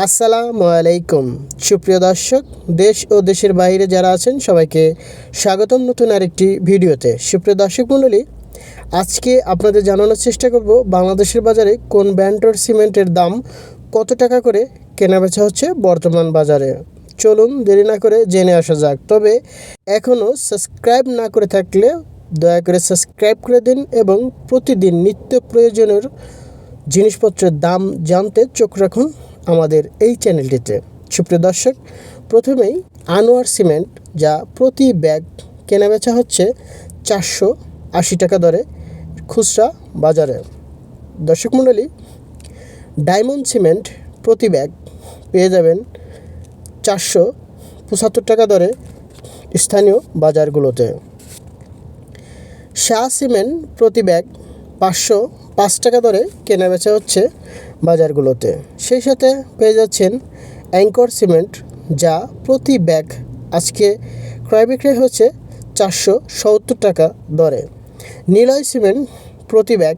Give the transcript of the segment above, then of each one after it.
আসসালামু আলাইকুম। সুপ্রিয় দর্শক, দেশ ও দেশের বাইরে যারা আছেন, সবাইকে স্বাগতম নতুন আরেকটি ভিডিওতে। সুপ্রিয় দর্শক মণ্ডলী, আজকে আপনাদের জানানোর চেষ্টা করব বাংলাদেশের বাজারে কোন ব্র্যান্ডের সিমেন্টের দাম কত টাকা করে কেনাবেচা হচ্ছে বর্তমান বাজারে। চলুন দেরি না করে জেনে আসা যাক। তবে এখনও সাবস্ক্রাইব না করে থাকলে দয়া করে সাবস্ক্রাইব করে দিন এবং প্রতিদিন নিত্য প্রয়োজনের জিনিসপত্রের দাম জানতে চোখ রাখুন। আমাদের এই চ্যানেলটিতে। সুপ্রিয় দর্শক, প্রথমেই আনোয়ার সিমেন্ট, যা প্রতি ব্যাগ কেনাবেচা হচ্ছে চারশো আশি টাকা দরে খুচরা বাজারে। দর্শক মণ্ডলী, ডায়মন্ড সিমেন্ট প্রতি ব্যাগ পেয়ে যাবেন চারশো পঁচাত্তর টাকা দরে স্থানীয় বাজারগুলোতে। শাহ সিমেন্ট প্রতি ব্যাগ পাঁচশো পাঁচ টাকা দরে কেনাবেচা হচ্ছে বাজারগুলোতে। সেই সাথে পেয়ে যাচ্ছেন অ্যাঙ্কর সিমেন্ট, যা প্রতি ব্যাগ আজকে ক্রয় বিক্রয় হচ্ছে চারশো সত্তর টাকা দরে। নিলয় সিমেন্ট প্রতি ব্যাগ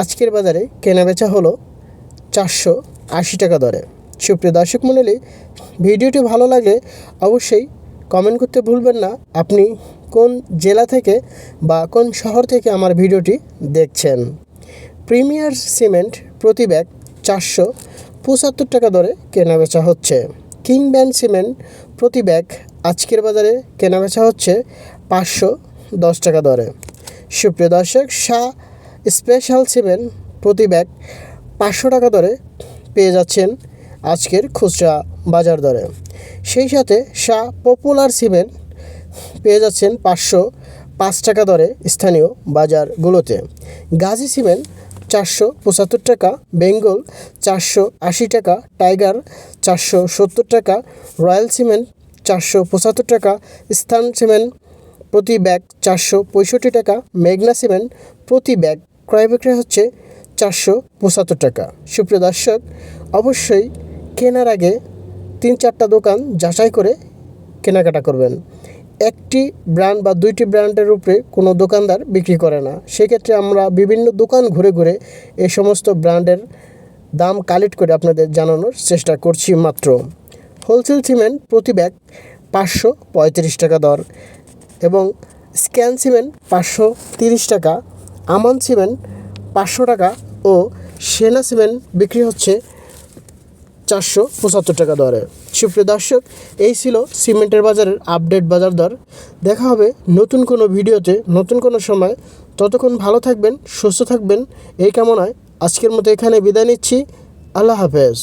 আজকের বাজারে কেনাবেচা হলো চারশো আশি টাকা দরে। সুপ্রিয় দর্শক মণ্ডলী, ভিডিওটি ভালো লাগলে অবশ্যই কমেন্ট করতে ভুলবেন না। আপনি কোন জেলা থেকে বা কোন শহর থেকে আমার ভিডিওটি দেখছেন? প্রিমিয়ার সিমেন্ট প্রতি ব্যাগ চারশো পঁচাত্তর টাকা দরে কেনাবেচা হচ্ছে। কিং ব্যান্ড সিমেন্ট প্রতি ব্যাগ আজকের বাজারে কেনাবেচা হচ্ছে পাঁচশো দশ টাকা দরে। সুপ্রিয় দর্শক, শাহ স্পেশাল সিমেন্ট প্রতি ব্যাগ পাঁচশো টাকা দরে পেয়ে যাচ্ছেন আজকের খুচরা বাজার দরে। সেই সাথে শাহ পপুলার সিমেন্ট পেয়ে যাচ্ছেন পাঁচশো পাঁচ টাকা দরে স্থানীয় বাজারগুলোতে। গাজী সিমেন্ট চারশো পঁচাত্তর টাকা, বেঙ্গল চারশো আশি টাকা, টাইগার চারশো সত্তর টাকা, রয়্যাল সিমেন্ট চারশো পঁচাত্তর টাকা, স্থান সিমেন্ট প্রতি ব্যাগ চারশো পঁয়ষট্টি টাকা, মেঘনা সিমেন্ট প্রতি ব্যাগ ক্রয় বিক্রয় হচ্ছে চারশো পঁচাত্তর টাকা। সুপ্রিয় দর্শক, অবশ্যই কেনার আগে তিন চারটা দোকান যাচাই করে কেনাকাটা করবেন। একটি ব্র্যান্ড বা দুইটি ব্র্যান্ডের উপরে কোনো দোকানদার বিক্রি করে না। সেক্ষেত্রে আমরা বিভিন্ন দোকান ঘুরে ঘুরে এই সমস্ত ব্র্যান্ডের দাম কালেক্ট করে আপনাদের জানানোর চেষ্টা করছি মাত্র। হোলসেল সিমেন্ট প্রতি ব্যাগ পাঁচশো পঁয়ত্রিশ টাকা দর এবং স্ক্যান সিমেন্ট পাঁচশো তিরিশ টাকা, আমান সিমেন্ট পাঁচশো টাকা ও সেনা সিমেন্ট বিক্রি হচ্ছে চারশো পঁচাত্তর টাকা দরে। সুপ্রিয় দর্শক, এই ছিল সিমেন্টের বাজারের আপডেট বাজার দর। দেখা হবে নতুন কোনো ভিডিওতে, নতুন কোনো সময়। ততক্ষণ ভালো থাকবেন, সুস্থ থাকবেন। এই কামনায় আজকের মতো এখানে বিদায় নিচ্ছি। আল্লাহ হাফেজ।